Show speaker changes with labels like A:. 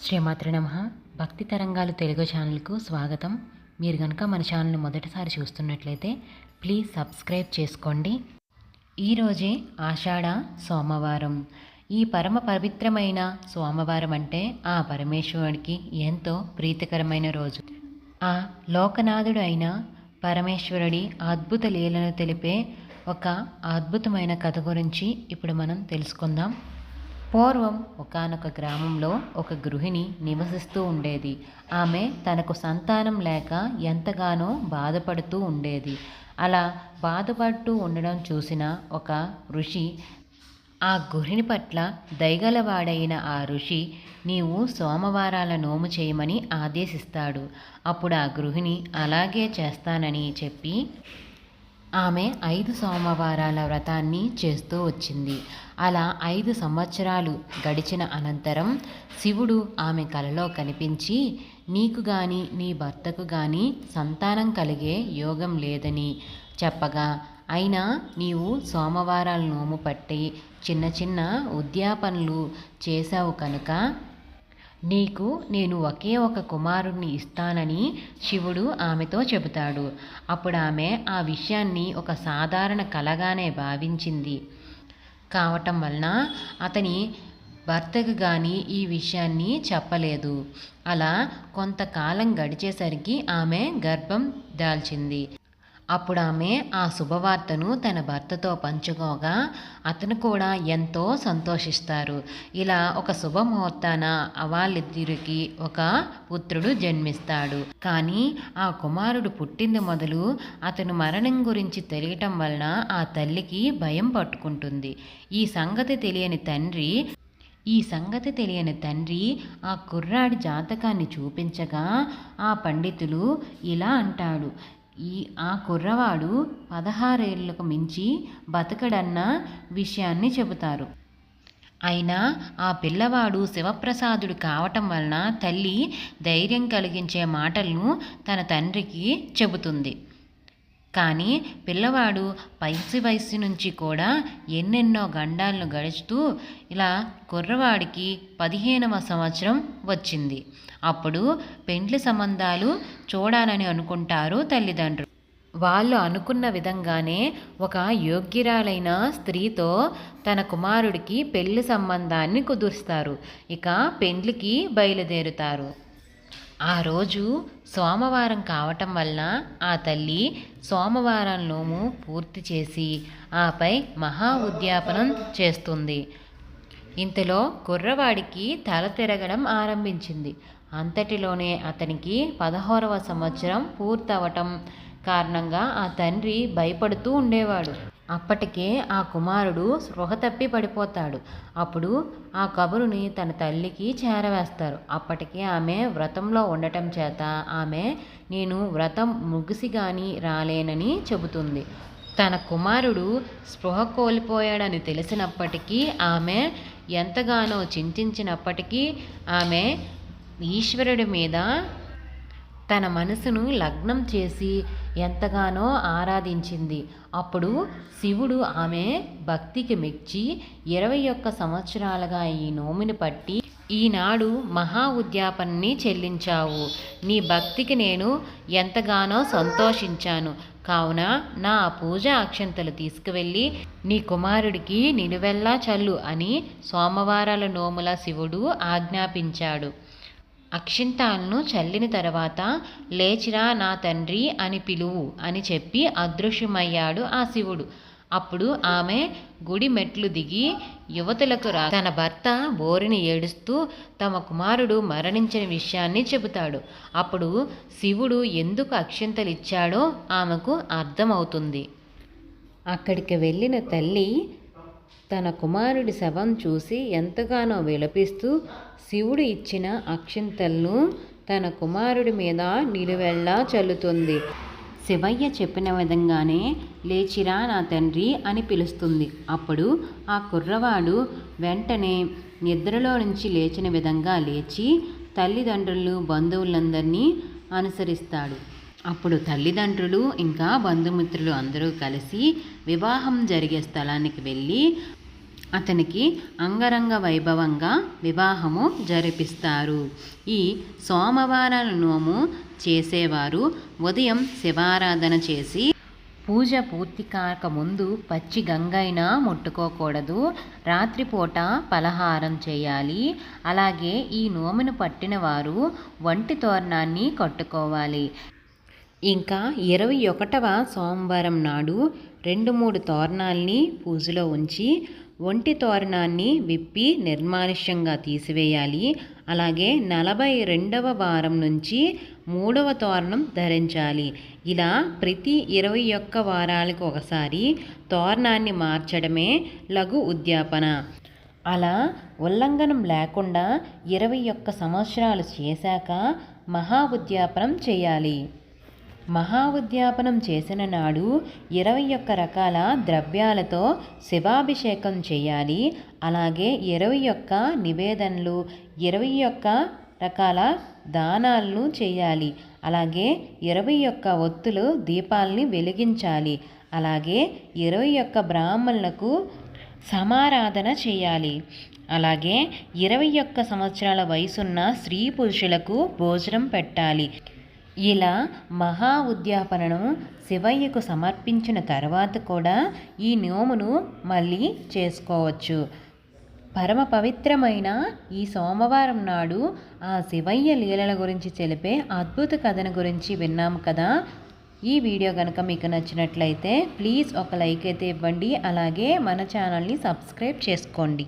A: శ్రీమాత్రి నమ. భక్తి తరంగాలు తెలుగు ఛానల్కు స్వాగతం. మీరు కనుక మన ఛానల్ని మొదటిసారి చూస్తున్నట్లయితే ప్లీజ్ సబ్స్క్రైబ్ చేసుకోండి. ఈరోజే ఆషాఢ సోమవారం. ఈ పరమ పవిత్రమైన సోమవారం అంటే ఆ పరమేశ్వరుడికి ఎంతో ప్రీతికరమైన రోజు. ఆ లోకనాథుడు అయిన పరమేశ్వరుడి అద్భుత లీలను తెలిపే ఒక అద్భుతమైన కథ గురించి ఇప్పుడు మనం తెలుసుకుందాం. పూర్వం ఒకానొక గ్రామంలో ఒక గృహిణి నివసిస్తూ ఉండేది. ఆమె తనకు సంతానం లేక ఎంతగానో బాధపడుతూ ఉండేది. అలా బాధపడుతూ ఉండడం చూసిన ఒక ఋషి ఆ గృహిణి పట్ల దయగలవాడైన ఆ ఋషి నీవు సోమవారాల నోము చేయమని ఆదేశిస్తాడు. అప్పుడు ఆ గృహిణి అలాగే చేస్తానని చెప్పి ఆమె ఐదు సోమవారాల వ్రతాన్ని చేస్తూ వచ్చింది. అలా ఐదు సంవత్సరాలు గడిచిన అనంతరం శివుడు ఆమె కలలో కనిపించి నీకు గాని నీ భర్తకు గాని సంతానం కలిగే యోగం లేదని చెప్పగా అయినా నీవు సోమవారాలు నోము పట్టి చిన్న చిన్న ఉద్యాపనలు చేశావు కనుక నీకు నేను ఒకే ఒక కుమారుణ్ణి ఇస్తానని శివుడు ఆమెతో చెబుతాడు. అప్పుడు ఆమె ఆ విషయాన్ని ఒక సాధారణ కలగానే భావించింది. కావటం వలన అతని భర్తకు కానీ ఈ విషయాన్ని చెప్పలేదు. అలా కొంతకాలం గడిచేసరికి ఆమె గర్భం దాల్చింది. అప్పుడు ఆమె ఆ శుభవార్తను తన భర్తతో పంచుకోగా అతను కూడా ఎంతో సంతోషిస్తారు. ఇలా ఒక శుభముహూర్తాన వాళ్ళిద్దరికి ఒక పుత్రుడు జన్మిస్తాడు. కానీ ఆ కుమారుడు పుట్టింది మొదలు అతను మరణం గురించి తెలియటం వలన ఆ తల్లికి భయం పట్టుకుంటుంది. ఈ సంగతి తెలియని తండ్రి ఈ సంగతి తెలియని తండ్రి ఆ కుర్రాడి జాతకాన్ని చూపించగా ఆ పండితులు ఇలా అంటాడు. ఈ ఆ కుర్రవాడు పదహారేళ్ళకు మించి బతకడన్న విషయాన్ని చెబుతారు. అయినా ఆ పిల్లవాడు శివప్రసాదుడు కావటం వలన తల్లి ధైర్యం కలిగించే మాటలను తన తండ్రికి చెబుతుంది. కానీ పిల్లవాడు పైసి వయసు నుంచి కూడా ఎన్నెన్నో గండాలను గడుచుతూ ఇలా కుర్రవాడికి పదిహేనవ సంవత్సరం వచ్చింది. అప్పుడు పెండ్లి సంబంధాలు చూడాలని అనుకుంటారు తల్లిదండ్రులు. వాళ్ళు అనుకున్న విధంగానే ఒక యోగ్యురాలైన స్త్రీతో తన కుమారుడికి పెళ్ళి సంబంధాన్ని కుదురుస్తారు. ఇక పెండ్లికి బయలుదేరుతారు. ఆ రోజు సోమవారం కావటం వలన ఆ తల్లి సోమవారం నోము పూర్తి చేసి ఆపై మహా ఉద్యాపనం చేస్తుంది. ఇంతలో కుర్రవాడికి తల తిరగడం ఆరంభించింది. అంతటిలోనే అతనికి పదహారవ సంవత్సరం పూర్తవటం కారణంగా ఆ తండ్రి భయపడుతూ ఉండేవాడు. అప్పటికే ఆ కుమారుడు స్పృహ తప్పి పడిపోతాడు. అప్పుడు ఆ కబురుని తన తల్లికి చేరవేస్తారు. అప్పటికే ఆమె వ్రతంలో ఉండటం చేత ఆమె నేను వ్రతం ముగిసి కానీ రాలేనని చెబుతుంది. తన కుమారుడు స్పృహ కోల్పోయాడని తెలిసినప్పటికీ ఆమె ఎంతగానో చింతించినప్పటికీ ఆమె ఈశ్వరుడి మీద తన మనసును లగ్నం చేసి ఎంతగానో ఆరాధించింది. అప్పుడు శివుడు ఆమె భక్తికి మెచ్చి ఇరవై ఒక్క సంవత్సరాలుగా ఈ నోమిని పట్టి ఈనాడు మహా ఉద్యాపనని చెల్లించావు. నీ భక్తికి నేను ఎంతగానో సంతోషించాను. కావున నా పూజ అక్షంతలు తీసుకువెళ్ళి నీ కుమారుడికి నిలువెల్లా చల్లు అని సోమవారాల నోముల శివుడు ఆజ్ఞాపించాడు. అక్షింతాలను చల్లిన తర్వాత లేచిరా నా తండ్రి అని పిలువు అని చెప్పి అదృశ్యమయ్యాడు ఆ శివుడు. అప్పుడు ఆమె గుడి మెట్లు దిగి యువతులకు రా తన భర్త బోరిని ఏడుస్తూ తమ కుమారుడు మరణించిన విషయాన్ని చెబుతాడు. అప్పుడు శివుడు ఎందుకు అక్షింతలు ఇచ్చాడో ఆమెకు అర్థమవుతుంది. అక్కడికి వెళ్ళిన తల్లి తన కుమారుడి శవం చూసి ఎంతగానో విలపిస్తూ శివుడు ఇచ్చిన అక్షింతలను తన కుమారుడి మీద నిలువెల్లా చల్లుతుంది. శివయ్య చెప్పిన విధంగానే లేచిరా నా తండ్రి అని పిలుస్తుంది. అప్పుడు ఆ కుర్రవాడు వెంటనే నిద్రలో నుంచి లేచిన విధంగా లేచి తల్లిదండ్రులు బంధువులందరినీ అనుసరిస్తాడు. అప్పుడు తల్లిదండ్రులు ఇంకా బంధుమిత్రులు అందరూ కలిసి వివాహం జరిగే స్థలానికి వెళ్ళి అతనికి అంగరంగ వైభవంగా వివాహము జరిపిస్తారు. ఈ సోమవారాల నోము చేసేవారు ఉదయం శివారాధన చేసి పూజ పూర్తి కాకముందు పచ్చి గంగైనా ముట్టుకోకూడదు. రాత్రిపూట పలహారం చేయాలి. అలాగే ఈ నోమును పట్టిన వారు వంటి తోరణాన్ని కట్టుకోవాలి. ఇంకా ఇరవై ఒకటవ సోమవారం నాడు రెండు మూడు తోరణాల్ని పూజలో ఉంచి ఒంటి తోరణాన్ని విప్పి నిర్మానుష్యంగా తీసివేయాలి. అలాగే నలభై రెండవ వారం నుంచి మూడవ తోరణం ధరించాలి. ఇలా ప్రతి ఇరవై ఒక్క వారాలకు ఒకసారి తోరణాన్ని మార్చడమే లఘు ఉద్యాపన. అలా ఉల్లంఘనం లేకుండా ఇరవై ఒక్క సంవత్సరాలు చేశాక మహా ఉద్యాపనం చేయాలి. మహా ఉద్యాపనం చేసిన నాడు ఇరవై ఒక్క రకాల ద్రవ్యాలతో శివాభిషేకం చేయాలి. అలాగే ఇరవై ఒక్క నివేదనలు ఇరవై ఒక్క రకాల దానాలను చేయాలి. అలాగే ఇరవై ఒక్క ఒత్తులు దీపాలని వెలిగించాలి. అలాగే ఇరవై ఒక్క బ్రాహ్మణులకు సమారాధన చేయాలి. అలాగే ఇరవై ఒక్క సంవత్సరాల వయసున్న స్త్రీ పురుషులకు భోజనం పెట్టాలి. ఇలా మహా ఉద్యాపనను శివయ్యకు సమర్పించిన తర్వాత కూడా ఈ నోమును మళ్ళీ చేసుకోవచ్చు. పరమ పవిత్రమైన ఈ సోమవారం నాడు ఆ శివయ్య లీలల గురించి తెలిపే అద్భుత కథను గురించి విన్నాం కదా. ఈ వీడియో కనుక మీకు నచ్చినట్లయితే ప్లీజ్ ఒక లైక్ అయితే ఇవ్వండి. అలాగే మన ఛానల్ని సబ్స్క్రైబ్ చేసుకోండి.